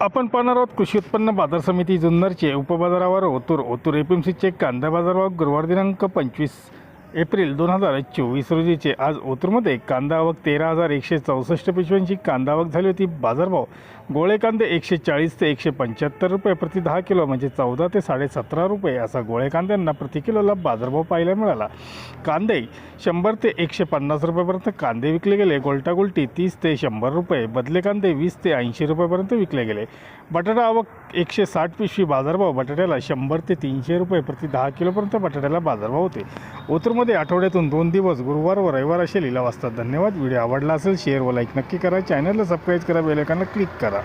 आपण पाहणार आहोत कृषी उत्पन्न बाजार समिती जुन्नरचे उपबाजारावर ओतूर ओतूर एपीएमसीचे कांदा बाजारभाव गुरुवार दिनांक पंचवीस एप्रिल दोन हजार चोवीस रोजीचे आज ओतूरमध्ये कांदा आवक तेरा हजार एकशे चौसष्ट पिशव्यांची कांदा आवक झाली होती. बाजारभाव गोळे कांदे एकशे चाळीस ते एकशे पंच्याहत्तर रुपये प्रति दहा किलो म्हणजे चौदा ते साडेसतरा रुपये असा गोळे कांद्यांना प्रति किलोला बाजारभाव पाहायला मिळाला. कांदे शंभर ते एकशे पन्नास रुपयेपर्यंत कांदे विकले गेले. गोलटागोलटी तीस ते शंभर रुपये बदले कांदे वीस ते ऐंशी रुपयेपर्यंत विकले गेले. बटाटा आवक एकशे साठ पिशवी बाजारभाव बटाट्याला शंभर ते तीनशे रुपये प्रति दहा किलोपर्यंत बटाट्याला बाजारभाव होते. ओतूरमध्ये आठवड्यातून दोन दिवस गुरुवार व रविवार असे लिलाव असतात धन्यवाद. व्हिडिओ आवडला असेल शेअर व लाईक नक्की करा. चॅनलला सबस्क्राईब करा बेल क्लिक करा.